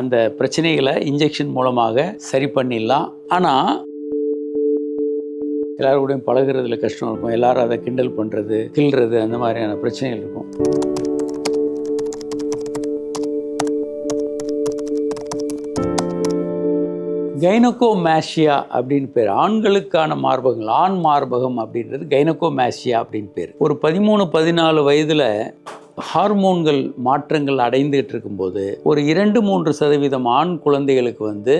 அந்த பிரச்சனைகளை இன்ஜெக்ஷன் மூலமாக சரி பண்ணிடலாம். ஆனால் எல்லாரும் பழகிறதுல கஷ்டம் இருக்கும். எல்லாரும் அதை கிண்டல் பண்ணுறது கில்றது அந்த மாதிரியான பிரச்சனைகள் இருக்கும். கைனகோமேஷியா அப்படின்னு பேர். ஆண்களுக்கான மார்பகங்கள் ஆண் மார்பகம் அப்படின்றது கைனகோமேஷியா அப்படின்னு பேர். ஒரு பதிமூணு பதினாலு வயதில் ஹார்மோன்கள் மாற்றங்கள் அடைந்துகிட்டு இருக்கும்போது ஒரு இரண்டு மூன்று சதவீதம் ஆண் குழந்தைகளுக்கு வந்து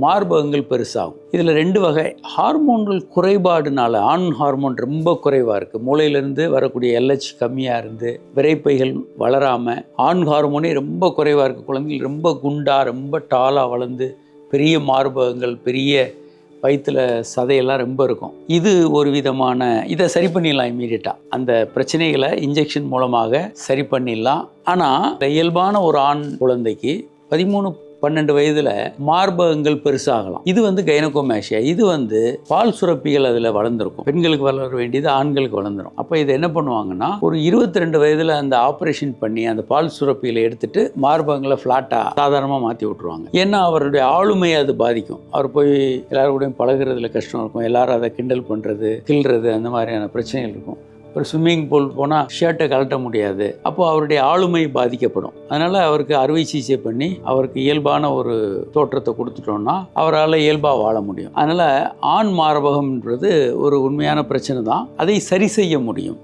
மார்பகங்கள் பெருசாகும். இதில் ரெண்டு வகை. ஹார்மோன்கள் குறைபாடுனால ஆண் ஹார்மோன் ரொம்ப குறைவாக இருக்குது மூளையிலேருந்து வரக்கூடிய எல்ஹெச் கம்மியாக இருந்து விரைப்பைகள் வளராமல் ஆண் ஹார்மோனே ரொம்ப குறைவாக இருக்குது குழந்தைகள் ரொம்ப குண்டாக ரொம்ப டாலாக வளர்ந்து பெரிய மார்பகங்கள் பெரிய வயிற்றுல சதையெல்லாம் ரொம்ப இருக்கும். இது ஒரு விதமான இதை சரி பண்ணிடலாம் இம்மீடியட்டாக அந்த பிரச்சனைகளை இன்ஜெக்ஷன் மூலமாக சரி பண்ணிடலாம். ஆனால் இயல்பான ஒரு ஆண் குழந்தைக்கு பதிமூணு பன்னெண்டு வயதில் மார்பகங்கள் பெருசாகலாம். இது வந்து கைனகோமேஷியா இது வந்து பால் சுரப்பிகள் அதில் வளர்ந்துருக்கும். பெண்களுக்கு வளர வேண்டியது ஆண்களுக்கு வளர்ந்துரும். அப்போ இது என்ன பண்ணுவாங்கன்னா ஒரு இருபத்தி ரெண்டு வயதில் அந்த ஆப்ரேஷன் பண்ணி அந்த பால் சுரப்பிகளை எடுத்துட்டு மார்பகங்களை ஃப்ளாட்டாக சாதாரணமாக மாற்றி விட்ருவாங்க ஏன்னா அவருடைய ஆளுமையை அது பாதிக்கும். அவர் போய் எல்லாரும் கூடயும் பழகுறதுல கஷ்டம் இருக்கும். எல்லாரும் அதை கிண்டல் பண்ணுறது கில்றது அந்த மாதிரியான பிரச்சனைகள் இருக்கும். ஒரு ஸ்விம்மிங் பூல் போனால் ஷர்ட்டை கழட்ட முடியாது. அப்போது அவருடைய ஆளுமை பாதிக்கப்படும். அதனால் அவருக்கு அறுவை சிகிச்சை பண்ணி அவருக்கு இயல்பான ஒரு தோற்றத்தை கொடுத்துட்டோம்னா அவரால் இயல்பாக வாழ முடியும். அதனால் ஆண் மார்பகம்ன்றது ஒரு உண்மையான பிரச்சனை தான். அதை சரி செய்ய முடியும்.